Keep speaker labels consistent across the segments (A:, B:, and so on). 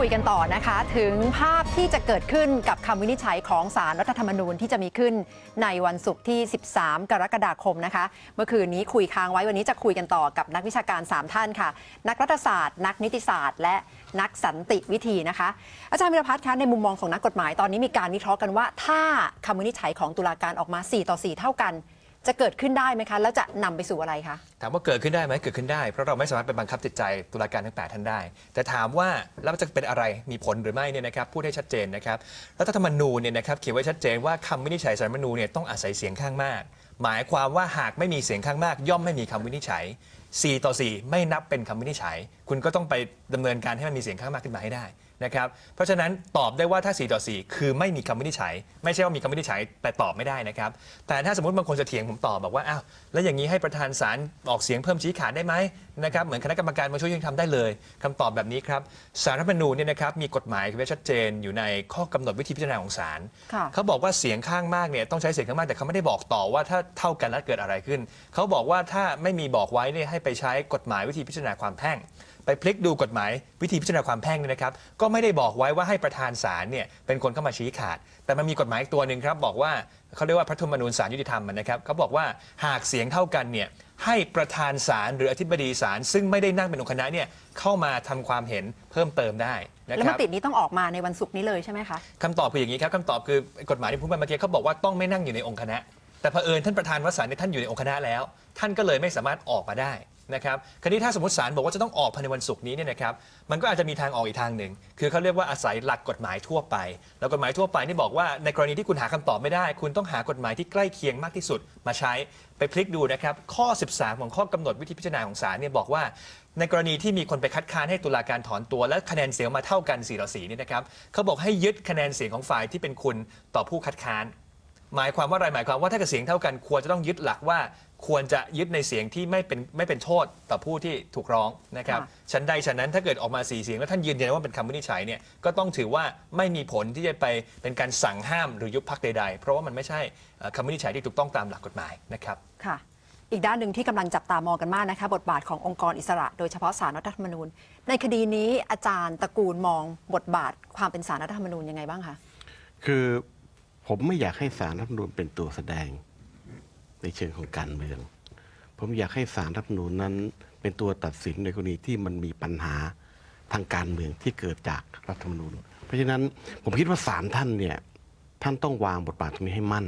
A: คุยกันต่อนะคะ ถึงภาพที่จะเกิดขึ้นกับคำวินิจฉัยของสารรัฐธรรมนูญที่จะมีขึ้นในวันศุกร์ที่ 13 กรกฎาคมนะคะ เมื่อคืนนี้คุยค้างไว้วันนี้จะคุยกันต่อกับนักวิชาการ 3 ท่านค่ะ นักรัฐศาสตร์ นักนิติศาสตร์ และนักสันติวิธีนะคะ อาจารย์วิรพัฒน์คะในมุมมองของนักกฎหมายตอนนี้มีการวิเคราะห์กันว่า ถ้าคำวินิจฉัยของตุลาการออกมา 4 ต่อ 4 เท่ากัน จะเกิดขึ้นได้ไหมคะ แล้วจะนำไปสู่อะไรคะ
B: ถามว่าเกิดขึ้นได้ไหมเกิดขึ้นได้ เพราะเราไม่สามารถไปบังคับจิตใจตุลาการทั้ง8ท่านได้ แต่ถามว่าแล้วจะเป็นอะไรมีผลหรือไม่เนี่ยนะครับพูดให้ชัดเจนนะครับรัฐธรรมนูญเนี่ยนะครับเขียนไว้ชัดเจนว่าคำวินิจฉัยสารรัฐธรรมนูญเนี่ยต้องอาศัยเสียงข้างมาก หมายความว่าหากไม่มีเสียงข้างมาก ย่อมไม่มีคำวินิจฉัย 4 ต่อ 4 ไม่นับเป็นคำวินิจฉัย คุณก็ต้องไปดำเนินการให้มันมีเสียงข้างมากขึ้นมาให้ได้ นะครับเพราะฉะนั้นตอบได้ว่าถ้า 4 ต่อ 4 คือไม่มีคำวินิจฉัย ไม่ใช่ว่ามีคำวินิจฉัยแต่ตอบไม่ได้นะครับแต่ถ้าสมมติบางคนจะเถียงผมตอบบอกว่าอ้าวแล้วอย่างนี้ให้ประธานศาลออกเสียงเพิ่มชี้ขาดได้ไหมนะครับเหมือนคณะกรรมการมาช่วยยังทำได้เลยคำตอบแบบนี้ครับสารรัฐธรรมนูญเนี่ยนะครับมีกฎหมายไว้ชัดเจนอยู่ในข้อกำหนดวิธีพิจารณาของศาล
A: ค่ะ
B: เขาบอกว่าเสียงข้างมากเนี่ยต้องใช้เสียงข้างมากแต่เขาไม่ได้บอกต่อว่าถ้าเท่ากันแล้วเกิดอะไรขึ้น เขาบอกว่าถ้าไม่มีบอกไว้เนี่ยให้ไปใช้กฎหมายวิธีพิจารณาความแพ่ง ไปพลิกดูกฎหมายวิธีพิจารณาความแพ่งเนี่ยนะครับ ก็ไม่ได้บอกไว้ว่าให้ประธานศาลเนี่ยเป็นคนเข้ามาชี้ขาด แต่มันมีกฎหมายอีกตัวหนึ่งครับ บอกว่าเขาเรียกว่าพระธรรมนูญศาลยุติธรรมนะครับเขาบอกว่าหากเสียงเท่ากันเนี่ยให้ประธานศาลหรืออธิบดีศาลซึ่งไม่ได้นั่งเป็นองค์คณะเนี่ยเข้ามาทำความเห็นเพิ่มเติมได้นะ
A: แล้ว
B: ค
A: ม
B: รับ
A: ตินี้ต้องออกมาในวันศุกร์นี้เลยใช่ไหมคะ
B: คำตอบคืออย่างนี้ครับคำตอบคือกฎหมายที่พูดไปเมื่อกี้เขาบอกว่าต้องไม่นั่งอยู่ในองค์คณะ แต่เผอิญท่านประธานวสารเนี่ยท่านอยู่ในองค์คณะแล้ว ท่านก็เลยไม่สามารถออกมาได้ นะครับคราวนี้ถ้าสมมติศาลบอกว่าจะต้องออกภายในวันศุกร์นี้เนี่ยนะครับมันก็อาจจะมีทางออกอีกทางหนึ่ง คือเขาเรียกว่าอาศัยหลักกฎหมายทั่วไป แล้วกฎหมายทั่วไปนี่บอกว่าในกรณีที่คุณหาคำตอบไม่ได้ คุณต้องหากฎหมายที่ใกล้เคียงมากที่สุดมาใช้ไปพลิกดูนะครับข้อ 13 ของข้อกำหนดวิธีพิจารณาของศาลเนี่ยบอกว่าในกรณีที่มีคนไปคัดค้านให้ตุลาการถอนตัว และคะแนนเสียงมาเท่ากัน4ต่อ4นี่นะครับเขาบอกให้ยึดคะแนนเสียงของฝ่ายที่เป็นคุณต่อผู้คัดค้าน หมายความว่าอะไรหมายความว่าถ้าเกิดเสียงเท่ากันควรจะต้องยึดหลักว่า ควรจะยึดในเสียงที่ไม่เป็นไม่เป็นโทษต่อผู้ที่ถูกร้องนะครับ
A: ค่ะ
B: ฉันใดฉันนั้นถ้าเกิดออกมาสี่เสียงแล้วท่านยืนยันว่าเป็นคำวินิจฉัยเนี่ยก็ต้องถือว่าไม่มีผลที่จะไปเป็นการสั่งห้ามหรือยุบพักใด ๆ เพราะว่ามันไม่ใช่เอ่อคำวินิจฉัยที่ถูกต้องตามหลักกฎหมายนะครับ
A: ค่ะ อีกด้านหนึ่งที่กำลังจับตามองกันมากนะคะ บทบาทขององค์กรอิสระ โดยเฉพาะสารรัฐธรรมนูญ ในคดีนี้อาจารย์ตระกูลมองบทบาทความเป็นสารรัฐธรรมนูญยังไงบ้างคะ
C: คือ ผมไม่อยากให้สารรัฐธรรมนูญเป็นตัวแสดง ในเชิงของการเมือง ผมอยากให้สารรัฐธรรมนูญนั้น เป็นตัวตัดสินในกรณีที่มันมีปัญหาทางการเมืองที่เกิดจากรัฐธรรมนูญ เพราะฉะนั้นผมคิดว่าสารท่านเนี่ยท่านต้องวางบทบาทตรงนี้ให้มั่น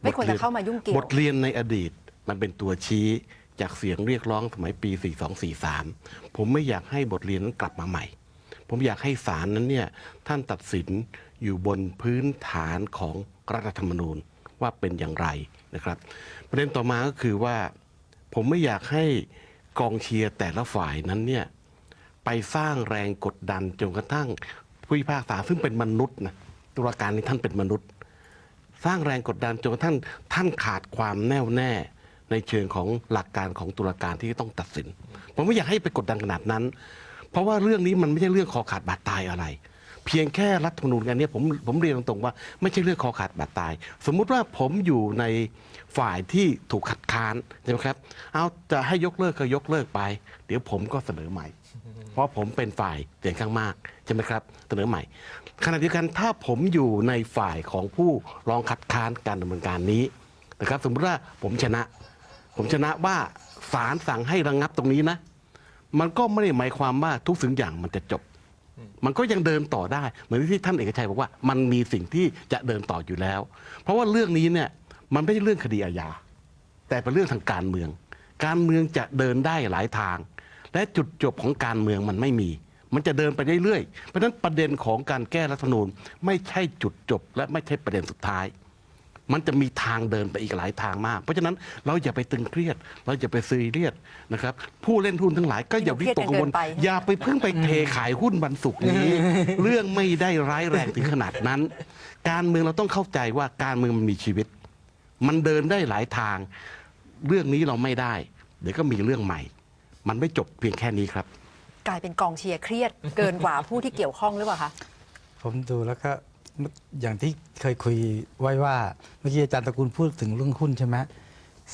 A: ไม่ควรจะเข้ามายุ่งเกี่ยว
C: บทเรียนในอดีตมันเป็นตัวชี้จากเสียงเรียกร้องสมัยปี 4243 ผมไม่อยากให้บทเรียนนั้นกลับมาใหม่ ผมอยากให้ศาลนั้นเนี่ยท่านตัดสินอยู่บนพื้นฐานของรัฐธรรมนูญว่าเป็นอย่างไรนะครับ ประเด็นต่อมาก็คือว่า ผมไม่อยากให้กองเชียร์แต่ละฝ่ายนั้นเนี่ยไปสร้างแรงกดดันจนกระทั่งผู้พิพากษาซึ่งเป็นมนุษย์นะตุลาการนี่ท่านเป็นมนุษย์ สร้างแรงกดดันจนกระทั่งท่านขาดความแน่วแน่ในเชิงของหลักการของตุลาการที่ต้องตัดสิน ผมไม่อยากให้ไปกดดันขนาดนั้น เพราะว่าเรื่องนี้มันไม่ใช่เรื่องคอขาดบาดตายอะไร เพียงแค่รัฐธรรมนูญกันนี้ผมผมเรียนตรงๆว่าไม่ใช่เรื่องคอขาดบาดตาย สมมุติว่าผมอยู่ในฝ่ายที่ถูกขัดค้านใช่ไหมครับ เอาจะให้ยกเลิกก็ยกเลิกไป เดี๋ยวผมก็เสนอใหม่ เพราะผมเป็นฝ่ายเสียงข้างมากใช่ไหมครับเสนอใหม่ขณะเดียวกันถ้าผมอยู่ในฝ่ายของผู้ร้องคัดค้านการดำเนินการนี้นะครับ สมมติว่าผมชนะ ผมชนะว่าศาลสั่งให้ระงงับตรงนี้นะ มันก็ไม่ได้หมายความว่าทุกสิ่งอย่างมันจะจบ มันก็ยังเดินต่อได้ เหมือนที่ท่านเอกชัยบอกว่ามันมีสิ่งที่จะเดินต่ออยู่แล้ว เพราะว่าเรื่องนี้เนี่ยมันไม่ใช่เรื่องคดีอาญาแต่เป็นเรื่องทางการเมือง การเมืองจะเดินได้หลายทาง และจุดจบของการเมืองมันไม่มี มันจะเดินไปเรื่อยๆเพราะฉะนั้นประเด็นของการแก้รัฐธรรมนูญไม่ใช่จุดจบ และไม่ใช่ประเด็นสุดท้าย มันจะมีทางเดินไปอีกหลายทางมาก เพราะฉะนั้นเราอย่าไปตึงเครียด เราอย่าไปซีเรียสนะครับผู้เล่นหุ้นทั้งหลายก็อย่าวิตกกังวล
A: เครียดกันเกินไป
C: อย่าไปเพิ่งไปเทขายหุ้นวันศุกร์นี้ เรื่องไม่ได้ร้ายแรงถึงขนาดนั้น การเมืองเราต้องเข้าใจว่าการเมืองมันมีชีวิต มันเดินได้หลายทาง เรื่องนี้เราไม่ได้ เดี๋ยวก็มีเรื่องใหม่ มันไม่จบเพียงแค่นี้ครับ
A: กลายเป็นกองเชียร์เครียดเกินกว่าผู้ที่เกี่ยวข้องหรือเปล่าคะ
D: ผมดูแล้วก็ อย่างที่เคยคุยไว้ว่า เมื่อกี้อาจารย์ตระกูลพูดถึงเรื่องหุ้นใช่ไหม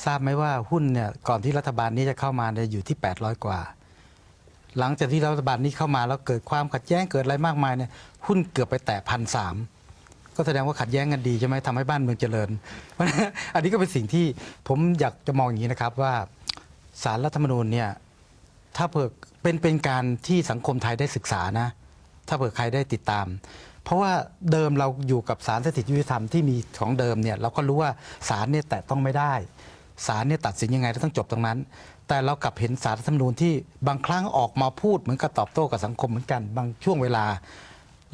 D: ทราบไหมว่าหุ้นเนี่ยก่อนที่รัฐบาลนี้จะเข้ามาเนี่ยอยู่ที่ 800 กว่า หลังจากที่รัฐบาลนี้เข้ามาแล้วเกิดความขัดแย้งเกิดอะไรมากมายเนี่ยหุ้นเกือบไปแตะพันสามก็แสดงว่าขัดแย้งกันดีใช่ไหมทำให้บ้านเมืองเจริญ เพราะอันนี้ก็เป็นสิ่งที่ผมอยากจะมองอย่างนี้นะครับว่าสารรัฐธรรมนูญเนี่ยถ้าเผื่อเป็นเป็นการที่สังคมไทยได้ศึกษานะ ถ้าเผื่อใครได้ติดตาม เพราะว่าเดิมเราอยู่กับสารสถิตยุติธรรมที่มีของเดิมเนี่ยเราก็รู้ว่าสารเนี่ยแตะต้องไม่ได้สารเนี่ยตัดสินยังไงแล้วต้องจบตรงนั้น แต่เรากลับเห็นสารรัฐธรรมนูญที่บางครั้งออกมาพูดเหมือนกับตอบโต้กับสังคมเหมือนกัน บางช่วงเวลา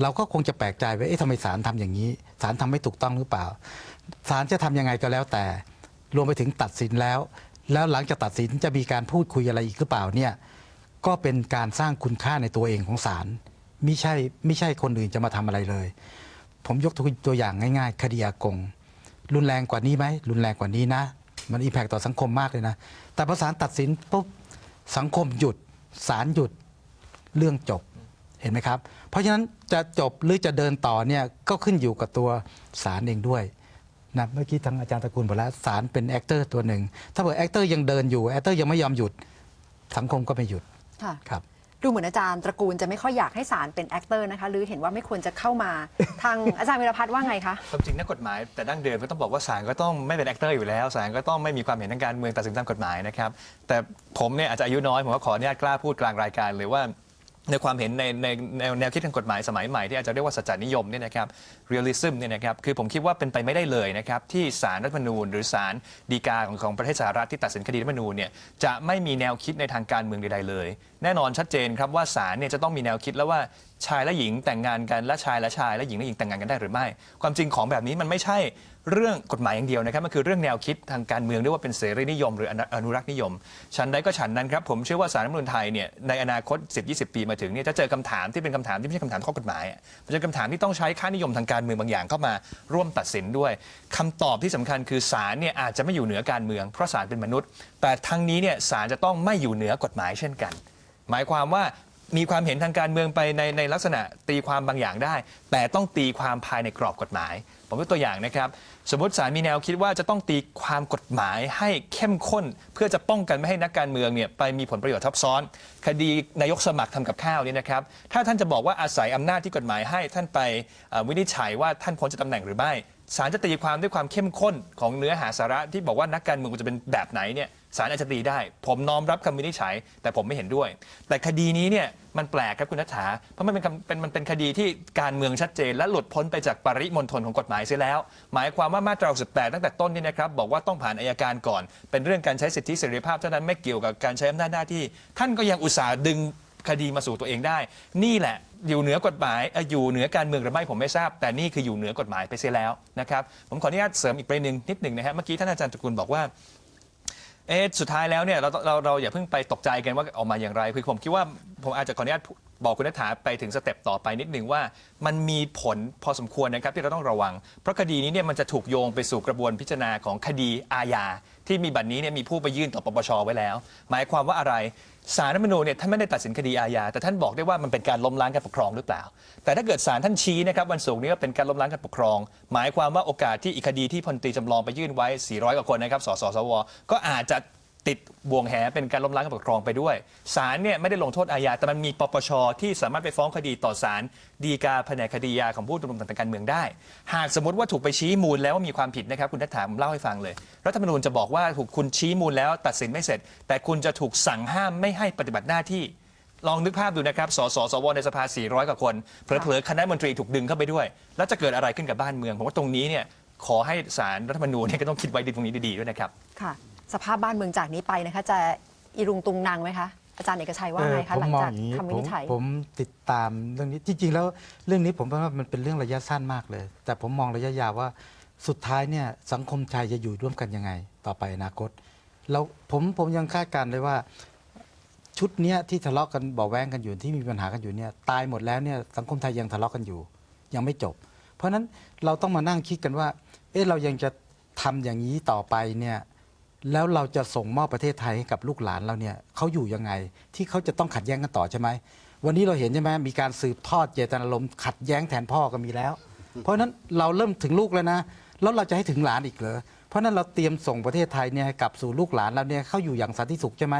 D: เราก็คงจะแปลกใจว่าเอ๊ะทำไมศาลทำอย่างนี้ศาลทำไม่ถูกต้องหรือเปล่าศาลจะทำยังไงก็แล้วแต่ รวมไปถึงตัดสินแล้ว แล้วหลังจากตัดสินจะมีการพูดคุยอะไรอีกหรือเปล่าเนี่ยก็เป็นการสร้างคุณค่าในตัวเองของศาล ไม่ใช่ไม่ใช่คนอื่นจะมาทำอะไรเลย ผมยกตัวอย่างง่ายๆ คดีอากง รุนแรงกว่านี้ไหมรุนแรงกว่านี้นะ มันอิมแพกต่อสังคมมากเลยนะ แต่พอศาลตัดสินปุ๊บสังคมหยุดศาลหยุดเรื่องจบเห็นไหมครับ เพราะฉะนั้นจะจบหรือจะเดินต่อเนี่ยก็ขึ้นอยู่กับตัวศาลเองด้วยนะเมื่อกี้ทางอาจารย์ตระกูลบอกแล้วศาลเป็นแอคเตอร์ตัวหนึ่ง ถ้าเกิดแอคเตอร์ยังเดินอยู่แอคเตอร์ยังไม่ยอมหยุดสังคมก็ไม่หยุด
A: ค่ะ
D: ครับ
A: ดูเหมือนอาจารย์ตระกูลจะไม่ค่อยอยากให้ศาลเป็นแอคเตอร์นะคะหรือเห็นว่าไม่ควรจะเข้ามา ทางอาจารย์วิรพัฒน์ว่าไงคะ
B: ความจริงนักกฎหมายแต่ดั้งเดิมก็ต้องบอกว่าศาลก็ต้องไม่เป็นแอคเตอร์อยู่แล้วศาลก็ต้องไม่มีความเห็นทางการเมืองตัดสินตามกฎหมายนะครับแต่ผมเนี่ยอาจจะอายุน้อยผมก็ขออนุญาตกล้าพูดกลางรายการเลยว่า ในความเห็นในในแนวแนวคิดทางกฎหมายสมัยใหม่ที่อาจจะเรียกว่าสัจจานิยมเนี่ยนะครับเรียลลิซึมเนี่ยนะครับคือผมคิดว่าเป็นไปไม่ได้เลยนะครับที่ศาลรัฐธรรมนูญ หรือศาลฎีกาของของประเทศสหรัฐที่ตัดสินคดีรัฐธรรมนูญเนี่ยจะไม่มีแนวคิดในทางการเมืองใดๆเลย แน่นอนชัดเจนครับว่าศาลเนี่ยจะต้องมีแนวคิดแล้วว่า ชายและหญิงแต่งงานกันและชายและชายและหญิงและหญิงแต่งงานกันได้หรือไม่ ความจริงของแบบนี้มันไม่ใช่เรื่องกฎหมายอย่างเดียวนะครับมันคือเรื่องแนวคิดทางการเมืองเรียกว่าเป็นเสรีนิยม หรืออนุรักษ์นิยม ฉันใดก็ฉันนั้นครับผมเชื่อว่าสารรัฐมนูญไทยเนี่ยในอนาคต 10-20 ปีมาถึงเนี่ยจะเจอคำถามที่เป็นคำถามที่ไม่ใช่คำถามข้อกฎหมายมันจะเป็นคำถามที่ต้องใช้ค่านิยมทางการเมืองบางอย่างเข้ามาร่วมตัดสินด้วยคำตอบที่สำคัญคือศาลเนี่ยอาจจะไม่อยู่เหนือการเมืองเพราะศาลเป็นมนุษย์ แต่ทั้งนี้เนี่ยศาลจะต้องไม่อยู่เหนือกฎหมายเช่นกัน หมายความว่า มีความเห็นทางการเมืองไปในในลักษณะตีความบางอย่างได้ แต่ต้องตีความภายในกรอบกฎหมาย ผมยกตัวอย่างนะครับ สมมติศาลมีแนวคิดว่าจะต้องตีความกฎหมายให้เข้มข้น เพื่อจะป้องกันไม่ให้นักการเมืองเนี่ยไปมีผลประโยชน์ทับซ้อน คดีนายกสมัครทำกับข้าวเนี่ยนะครับ ถ้าท่านจะบอกว่าอาศัยอำนาจที่กฎหมายให้ท่านไปวินิจฉัยว่าท่านพ้นจากตำแหน่งหรือไม่ ศาลจะตีความด้วยความเข้มข้นของเนื้อหาสาระที่บอกว่านักการเมืองจะเป็นแบบไหนเนี่ยศาลอาจจะตีได้ ผมน้อมรับคำวินิจฉัย แต่ผมไม่เห็นด้วย แต่คดีนี้เนี่ยมันแปลกครับคุณนัฐาเพราะมันเป็นคำเป็นมันเป็นคดีที่การเมืองชัดเจน และหลุดพ้นไปจากปริมณฑลของกฎหมายเสียแล้ว หมายความว่ามาตรา18ตั้งแต่ต้นนี่นะครับบอกว่าต้องผ่านอายการก่อน เป็นเรื่องการใช้สิทธิเสรีภาพเท่านั้นไม่เกี่ยวกับการใช้อำนาจหน้าที่ ท่านก็ยังอุตส่าห์ดึง คดีมาสู่ตัวเองได้ นี่แหละอยู่เหนือกฎหมายเอ่ออยู่เหนือการเมืองหรือไม่ผมไม่ทราบ แต่นี่คืออยู่เหนือกฎหมายไปเสียแล้วนะครับผมขออนุญาตเสริมอีกประเด็นหนึ่งนิดหนึ่งนะฮะเมื่อกี้ท่านอาจารย์ตระกูลบอกว่า เอะสุดท้ายแล้วเนี่ยเราเราเราอย่าเพิ่งไปตกใจกันว่าออกมาอย่างไรคือผมคิดว่าผมอาจจะขออนุญาต บอกคุณนัฐาไปถึงสเต็ปต่อไปนิดหนึ่งว่า มันมีผลพอสมควรนะครับที่เราต้องระวัง เพราะคดีนี้เนี่ยมันจะถูกโยงไปสู่กระบวนพิจารณาของคดีอาญาที่มีบัตรนี้เนี่ยมีผู้ไปยื่นต่อปปชไว้แล้ว หมายความว่าอะไรศาลรัฐธรรมนูญเนี่ยท่านไม่ได้ตัดสินคดีอาญาแต่ท่านบอกได้ว่ามันเป็นการล้มล้างการปกครองหรือเปล่า แต่ถ้าเกิดศาลท่านชี้นะครับวันศุกร์นี้ว่าเป็นการล้มล้างการปกครอง หมายความว่าโอกาสที่อีกคดีที่พลตรีจำลองไปยื่นไว้ 400กว่าคนนะครับสสสวก็อาจจะ ติดบ่วงแหเป็นการล้มล้างการปกครองไปด้วยศาลเนี่ยไม่ได้ลงโทษอาญาแต่มันมีปปชที่สามารถไปฟ้องคดีต่อศาลฎีกาแผนกคดียาของผู้ดำรงตำแหน่งทางการเมืองได้ หากสมมติว่าถูกไปชี้มูลแล้วว่ามีความผิดนะครับคุณทัศถามเล่าให้ฟังเลย รัฐธรรมนูญจะบอกว่าถูกคุณชี้มูลแล้วตัดสินไม่เสร็จ แต่คุณจะถูกสั่งห้ามไม่ให้ปฏิบัติหน้าที่ ลองนึกภาพดูนะครับ สสสวในสภา 400 กว่าคน เผลอๆ คณะมนตรีถูกดึงเข้าไปด้วย แล้วจะเกิดอะไรขึ้นกับบ้านเมือง ผมว่าตรงนี้เนี่ย ขอให้สารรัฐธรรมนูญเนี่ยก็ต้องคิดไว้ดีตรงนี้ดีๆด้วยนะครับ
A: ค่ะ สภาพบ้านเมืองจากนี้ไปนะคะ จะอีรุงตุงนางไหมคะ อาจารย์เอกชัยว่าไงคะ
D: เออ
A: หลัง
D: ผมมอง
A: จาก
D: อย่างนี้
A: คำวิ
D: ผม
A: นิจฉัย
D: ผมติดตามเรื่องนี้จริง ๆ แล้วเรื่องนี้ผมว่ามันเป็นเรื่องระยะสั้นมากเลย แต่ผมมองระยะยาวว่าสุดท้ายเนี่ยสังคมไทยจะอยู่ร่วมกันยังไง ต่อไปอนาคตแล้วผมผมยังคาดการณ์เลยว่าชุดเนี้ยที่ทะเลาะกันเบาะแว้งกันอยู่ที่มีปัญหากันอยู่เนี่ยตายหมดแล้วเนี่ยสังคมไทยยังทะเลาะกันอยู่ ยังไม่จบ เพราะฉะนั้นเราต้องมานั่งคิดกันว่า เอ๊ะเรายังจะทำอย่างนี้ต่อไปเนี่ย แล้วเราจะส่งมอบประเทศไทยให้กับลูกหลานเราเนี่ยเขาอยู่ยังไง ที่เขาจะต้องขัดแย้งกันต่อใช่ไหมวันนี้เราเห็นใช่ไหมมีการสืบทอดเจตนารมณ์ขัดแย้งแทนพ่อก็มีแล้ว เพราะฉะนั้นเราเริ่มถึงลูกแล้วนะ แล้วเราจะให้ถึงหลานอีกเหรอเพราะนั้นเราเตรียมส่งประเทศไทยเนี่ยกลับสู่ลูกหลานเราเนี่ยเขาอยู่อย่างสันติสุขใช่ไหม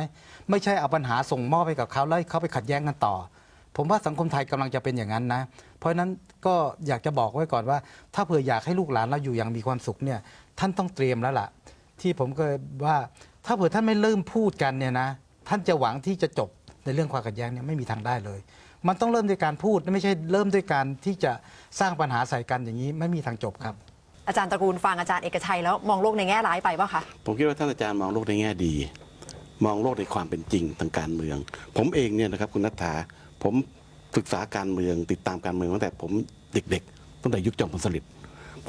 D: ไม่ใช่เอาปัญหาส่งมอบให้กับเขาแล้วเขาไปขัดแย้งกันต่อ ผมว่าสังคมไทยกำลังจะเป็นอย่างนั้นนะ เพราะฉะนั้นก็อยากจะบอกไว้ก่อนว่า ถ้าเผื่ออยากให้ลูกหลานเราอยู่อย่างมีความสุขเนี่ยท่านต้องเตรียมแล้วล่ะ ที่ผมก็ว่า ถ้าเผื่อท่านไม่เริ่มพูดกันเนี่ยนะท่านจะหวังที่จะจบในเรื่องความขัดแย้งเนี่ยไม่มีทางได้เลย มันต้องเริ่มด้วยการพูดไม่ใช่เริ่มด้วยการที่จะสร้างปัญหาใส่กันอย่างนี้ไม่มีทางจบครับ
A: อาจารย์ตระกูลฟังอาจารย์เอกชัยแล้วมองโลกในแง่ร้ายไปป่ะคะ
C: ผมคิดว่าท่านอาจารย์มองโลกในแง่ดี มองโลกในความเป็นจริงทางการเมือง ผมเองเนี่ยนะครับคุณนัทธาผมศึกษาการเมืองติดตามการเมืองตั้งแต่ผมเด็กๆตั้งแต่ยุคจอมพลสฤษดิ์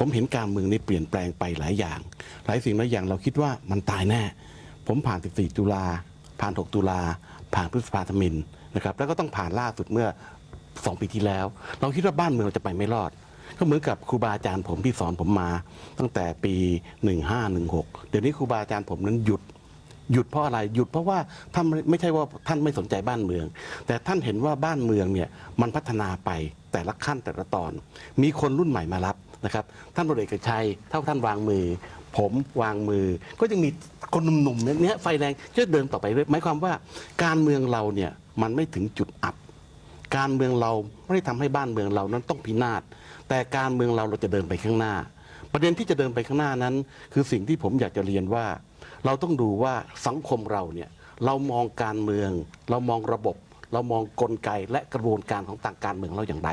C: ผมเห็นการเมืองนี่เปลี่ยนแปลงไปหลายอย่าง หลายสิ่งหลายอย่างเราคิดว่ามันตายแน่ ผมผ่าน 14 ตุลา ผ่าน 6 ตุลา ผ่านพฤษภาธมินนะครับ แล้วก็ต้องผ่านล่าสุดเมื่อ 2 ปีที่แล้ว เราคิดว่าบ้านเมืองเราจะไปไม่รอด ก็เหมือนกับครูบาอาจารย์ผมที่สอนผมมา ตั้งแต่ปี 1516 เดี๋ยวนี้ครูบาอาจารย์ผมนั้นหยุดหยุดเพราะอะไรหยุดเพราะว่าท่านไม่ไม่ใช่ว่าท่านไม่สนใจบ้านเมือง แต่ท่านเห็นว่าบ้านเมืองเนี่ยมันพัฒนาไปแต่ละขั้นแต่ละตอน มีคนรุ่นใหม่มารับ นะครับท่านพลเอกชัยถ้าท่านวางมือ ผมวางมือ ก็ยังมีคนหนุ่มๆเนี่ยเนี่ยไฟแรงจะเดินต่อไปเรื่อยหมายความว่าการเมืองเราเนี่ยมันไม่ถึงจุดอับ การเมืองเราไม่ได้ทำให้บ้านเมืองเรานั้นต้องพินาศแต่การเมืองเราเราจะเดินไปข้างหน้า ประเด็นที่จะเดินไปข้างหน้านั้น คือสิ่งที่ผมอยากจะเรียนว่า เราต้องดูว่าสังคมเราเนี่ยเรามองการเมือง เรามองระบบ เรามองกลไกและกระบวนการของต่างการเมืองเราอย่างไร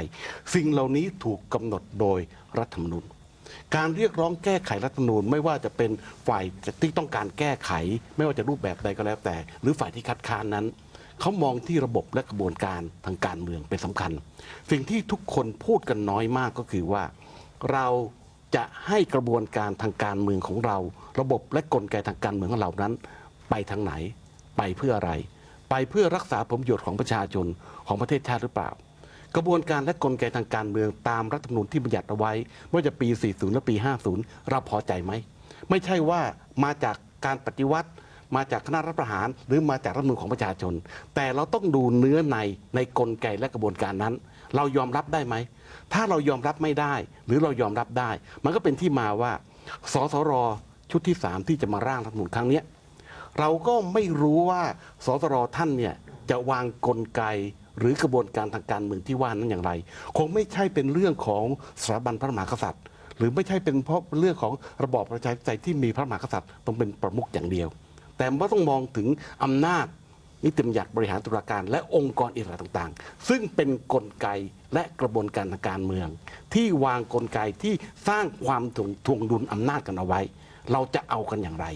C: สิ่งเหล่านี้ถูกกำหนดโดยรัฐธรรมนูญการเรียกร้องแก้ไขรัฐธรรมนูญไม่ว่าจะเป็นฝ่ายที่ต้องการแก้ไข ไม่ว่าจะรูปแบบใดก็แล้วแต่ หรือฝ่ายที่คัดค้านนั้นเขามองที่ระบบและกระบวนการทางการเมืองเป็นสำคัญ สิ่งที่ทุกคนพูดกันน้อยมากก็คือว่า เราจะให้กระบวนการทางการเมืองของเรา ระบบและกลไกทางการเมืองของเรานั้น ไปทางไหน ไปเพื่ออะไร ไปเพื่อรักษาผลประโยชน์ของประชาชนของประเทศชาติหรือเปล่า กระบวนการและกลไกทางการเมืองตามรัฐธรรมนูญที่บัญญัติเอาไว้ไม่ว่าจะปี 40 และปี 50 เราพอใจไหม ไม่ใช่ว่ามาจากการปฏิวัติ มาจากคณะรัฐประหาร หรือมาจากรัฐมนูญของประชาชน แต่เราต้องดูเนื้อในในกลไกและกระบวนการนั้น เรายอมรับได้ไหม ถ้าเรายอมรับไม่ได้ หรือเรายอมรับได้ มันก็เป็นที่มาว่าสสรชุดที่ 3 ที่จะมาร่างรัฐมนูญครั้งนี้ เราก็ไม่รู้ว่าสสรท่านเนี่ยจะวางกลไกหรือกระบวนการทางการเมืองที่ว่านั้นอย่างไร คงไม่ใช่เป็นเรื่องของสถาบันพระมหากษัตริย์ หรือไม่ใช่เป็นเพราะเรื่องของระบอบประชาธิปไตยที่มีพระมหากษัตริย์ต้องเป็นประมุขอย่างเดียว แต่ว่าต้องมองถึงอำนาจนิติบัญญัติบริหารตุลาการ และองค์กรอิสระต่างๆ ซึ่งเป็นนกลไกและกระบวนการทางการเมือง ที่วางกลไกที่สร้างความถ่วงถ่วงดุลอำนาจกันเอาไว้ เราจะเอากันอย่างไร